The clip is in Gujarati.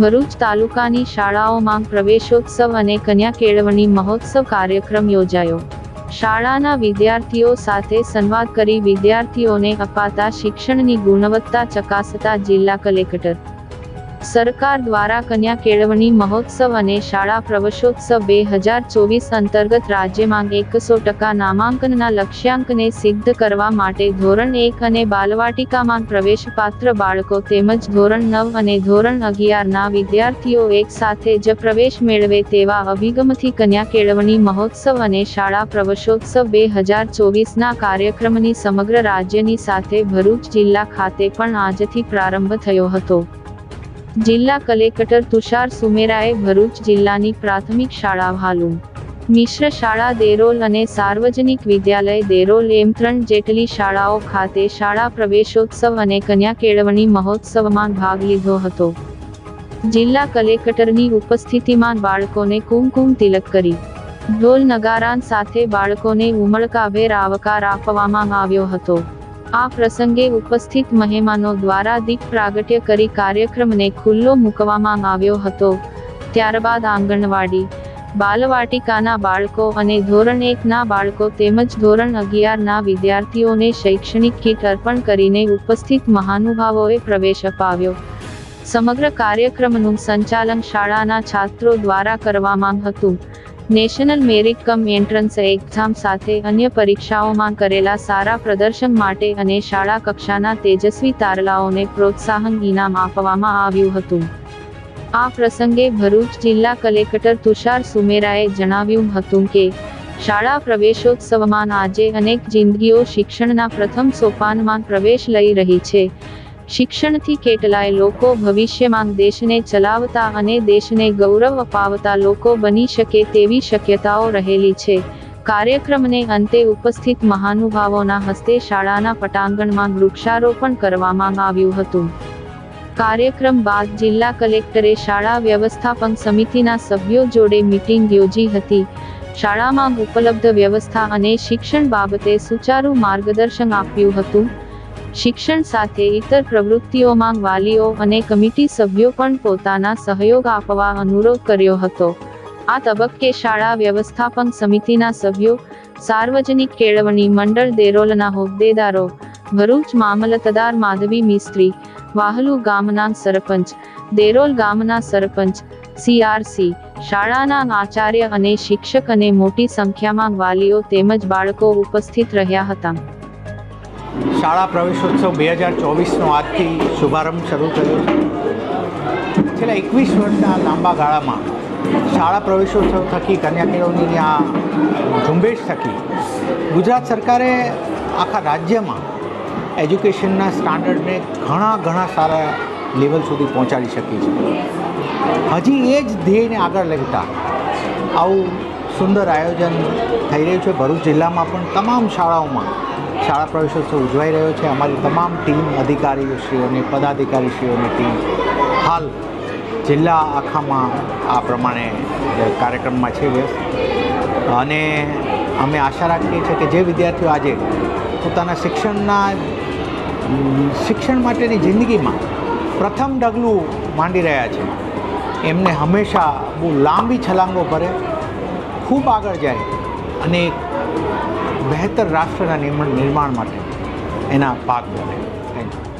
ભરૂચ તાલુકાની શાળાઓમાં પ્રવેશોત્સવ અને કન્યા કેળવણી મહોત્સવ કાર્યક્રમ યોજાયો. શાળાના વિદ્યાર્થીઓ સાથે સંવાદ કરી વિદ્યાર્થીઓને અપાતા શિક્ષણની ગુણવત્તા ચકાસતા જિલ્લા કલેક્ટર સરકાર દ્વારા કન્યા કેળવણી મહોત્સવ અને શાળા પ્રવેશોત્સવ બે હજાર ચોવીસ અંતર્ગત રાજ્યમાં એકસો ટકા નામાંકનના લક્ષ્યાંકને સિદ્ધ કરવા માટે ધોરણ એક અને બાલવાટિકામાં પ્રવેશપાત્ર બાળકો તેમજ ધોરણ નવ અને ધોરણ અગિયારના વિદ્યાર્થીઓ એક સાથે જ પ્રવેશ મેળવે તેવા અભિગમથી કન્યા કેળવણી મહોત્સવ અને શાળા પ્રવેશોત્સવ બે હજાર ચોવીસના કાર્યક્રમની સમગ્ર રાજ્યની સાથે ભરૂચ જિલ્લા ખાતે પણ આજથી પ્રારંભ થયો હતો. જિલ્લા કલેક્ટર તુષાર સુમેરાએ ભરૂચ જિલ્લાની પ્રાથમિક શાળા ભાલુમ મિશ્ર શાળા દેરોલ અને સાર્વજનિક વિદ્યાલય દેરોલ એમ ત્રણ જેટલી શાળાઓ ખાતે શાળા પ્રવેશોત્સવ અને કન્યા કેળવણી મહોત્સવમાં ભાગ લીધો હતો. જિલ્લા કલેક્ટરની ઉપસ્થિતિમાં બાળકોને કુમકુમ તિલક કરી. ઢોલ નગારાન સાથે બાળકોને ઉમળકાભેર આવકાર આપવામાં આવ્યો હતો. આ પ્રસંગે ઉપસ્થિત મહેમાનો દ્વારા દીપ પ્રાગટ્ય કરી કાર્યક્રમને ખુલ્લો મૂકવામાં આવ્યો હતો. ત્યારબાદ આંગણવાડી, બાલવાટિકાના બાળકો અને ધોરણ એકના બાળકો તેમજ ધોરણ અગિયારના વિદ્યાર્થીઓને શૈક્ષણિક કીટ અર્પણ કરીને ઉપસ્થિત મહાનુભાવોએ પ્રવેશ અપાવ્યો. સમગ્ર કાર્યક્રમનું સંચાલન શાળાના છાત્રો દ્વારા કરવામાં હતું. National merit cum entrance exam સાથે અન્ય પરીક્ષાઓમાં કરેલા સારા પ્રદર્શન માટે અને શાળા કક્ષાના તેજસ્વી તારલાઓને પ્રોત્સાહન ઇનામ આપવામાં આવ્યું હતું. આ પ્રસંગે ભરૂચ જિલ્લા કલેક્ટર તુષાર સુમેરાએ જણાવ્યું હતું કે, શાળા પ્રવેશોત્સવમાં આજે અનેક જિંદગીઓ શિક્ષણના પ્રથમ સોપાનમાં પ્રવેશ લઈ રહી છે. શિક્ષણથી કેટલાય લોકો ભવિષ્યમાં દેશને ચલાવતા અને દેશને ગૌરવ અપાવતા લોકો બની શકે તેવી શક્યતાઓ રહેલી છે. કાર્યક્રમને અંતે ઉપસ્થિત મહાનુભાવોના હસ્તે શાળાના પટાંગણમાં વૃક્ષારોપણ કરવામાં આવ્યું હતું. કાર્યક્રમ બાદ જિલ્લા કલેક્ટરે શાળા વ્યવસ્થાપન સમિતિના સભ્યો જોડે મિટિંગ યોજી હતી. શાળામાં ઉપલબ્ધ વ્યવસ્થા અને શિક્ષણ બાબતે સુચારુ માર્ગદર્શન આપ્યું હતું. શિક્ષણ સાથે ઇતર પ્રવૃત્તિઓમાં વાલીઓ અને કમિટી સભ્યો પણ પોતાના સહયોગ આપવા અનુરોધ કર્યો હતો. આ તબક્કે શાળા વ્યવસ્થાપન સમિતિના સભ્યો, સાર્વજનિક કેળવણી મંડળ દેરોલના હોદ્દેદારો, ભરૂચ મામલતદાર માધવી મિસ્ત્રી, વાહલુ ગામના સરપંચ, દેરોલ ગામના સરપંચ સીઆરસી શાળાના આચાર્ય અને શિક્ષક અને મોટી સંખ્યામાં વાલીઓ તેમજ બાળકો ઉપસ્થિત રહ્યા હતા. શાળા પ્રવેશોત્સવ બે હજાર ચોવીસનો આજથી શુભારંભ શરૂ થયો છે. છેલ્લા એકવીસ વર્ષના લાંબા ગાળામાં શાળા પ્રવેશોત્સવ થકી કન્યાકેળવણીની આ ઝુંબેશ થકી ગુજરાત સરકારે આખા રાજ્યમાં એજ્યુકેશનના સ્ટાન્ડર્ડને ઘણા ઘણા સારા લેવલ સુધી પહોંચાડી શકી છે. હજી એ જ ધ્યેયને આગળ લેતા આવું સુંદર આયોજન થઈ રહ્યું છે. ભરૂચ જિલ્લામાં પણ તમામ શાળાઓમાં શાળા પ્રવેશોત્સવ ઉજવાઈ રહ્યો છે. અમારી તમામ ટીમ, અધિકારીશ્રીઓની, પદાધિકારીશ્રીઓની ટીમ હાલ જિલ્લા આખામાં આ પ્રમાણે કાર્યક્રમમાં છે વ્યસ્ત. અને અમે આશા રાખીએ છીએ કે જે વિદ્યાર્થીઓ આજે પોતાના શિક્ષણના, શિક્ષણ માટેની જિંદગીમાં પ્રથમ ડગલું માંડી રહ્યા છે. એમને હંમેશા બહુ લાંબી છલાંગો ભરે, ખૂબ આગળ જાય અને બહેતર રાષ્ટ્રના નિર્માણ માટે એના ભાગ બને થેન્ક યુ